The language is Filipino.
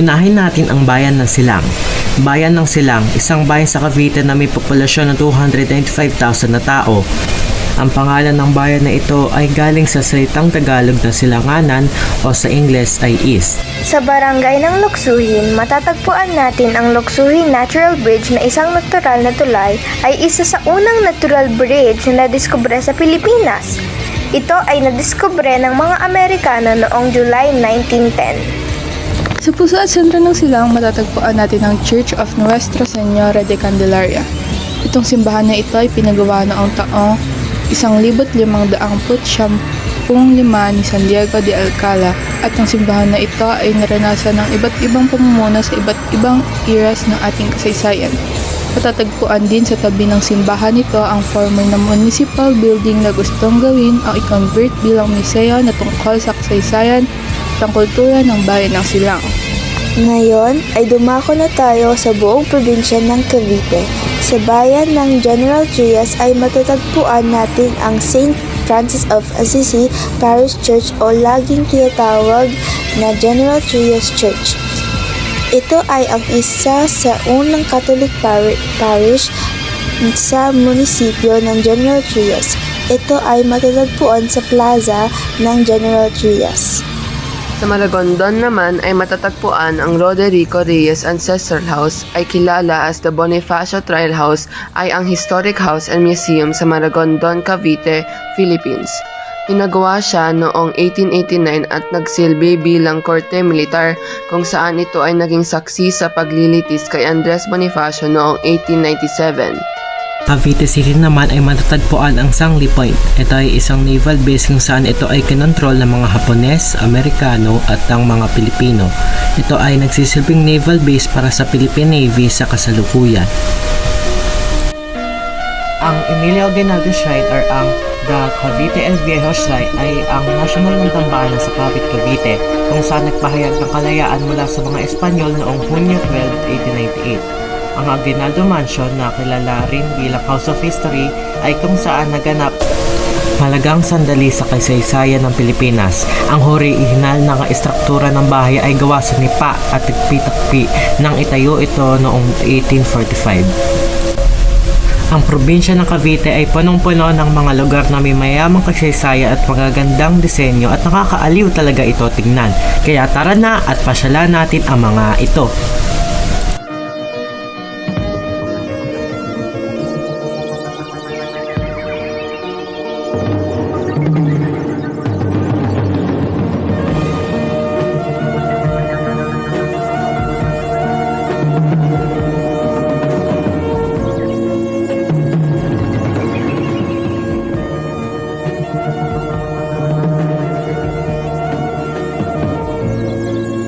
Unahin natin ang bayan ng Silang. Bayan ng Silang, isang bayan sa Cavite na may populasyon ng 295,000 na tao. Ang pangalan ng bayan na ito ay galing sa salitang Tagalog na silanganan o sa Ingles ay east. Sa barangay ng Luksuhin, matatagpuan natin ang Luksuhin Natural Bridge na isang natural na tulay ay isa sa unang natural bridge na nadiskubre sa Pilipinas. Ito ay nadiskubre ng mga Amerikano noong July 1910. Sa puso at sentro ng silang matatagpuan natin ang Church of Nuestra Senora de Candelaria. Itong simbahan na ito ay pinagawa noong taong 1595 ni San Diego de Alcala at ang simbahan na ito ay naranasan ng iba't ibang pamumuno sa iba't ibang eras ng ating kasaysayan. Matatagpuan din sa tabi ng simbahan nito ang former na municipal building na gustong gawin o i-convert bilang museo na tungkol sa kasaysayan at ang kultura ng bayan ng Silang. Ngayon ay dumako na tayo sa buong probinsya ng Cavite. Sa bayan ng General Trias ay matatagpuan natin ang St. Francis of Assisi Parish Church o laging tinatawag na General Trias Church. Ito ay ang isa sa unang Catholic pari- parish sa munisipyo ng General Trias. Ito ay matatagpuan sa plaza ng General Trias. Sa Maragondon naman ay matatagpuan ang Roderico Reyes Ancestral House ay kilala as the Bonifacio Trial House ay ang historic house and museum sa Maragondon, Cavite, Philippines. Pinagawa siya noong 1889 at nagsilbi bilang korte militar kung saan ito ay naging saksi sa paglilitis kay Andres Bonifacio noong 1897. Cavite City naman ay matatagpuan ang Sangli Point. Ito ay isang naval base kung saan ito ay kinontrol ng mga Hapones, Amerikano at ang mga Pilipino. Ito ay nagsisilbing naval base para sa Philippine Navy sa kasalukuyan. Ang Emilio Aguinaldo Shrine or ang The Cavite El Viejo Shrine ay ang national ng tambalan sa Cavite, Cavite kung saan nagpahayag ng kalayaan mula sa mga Espanyol noong Hunyo 12, 1898. Ang Aguinaldo Mansion na kilala rin bilang House of History ay kung saan naganap Malagang sandali sa kasaysayan ng Pilipinas. Ang orihinal na istruktura ng bahay ay gawa sa nipa at tagpi-takpi nang itayo ito noong 1845. Ang probinsya ng Cavite ay punong-puno ng mga lugar na may mayamang kasaysayan at magagandang disenyo at nakakaaliw talaga ito tingnan. Kaya tara na at pasyalan natin ang mga ito.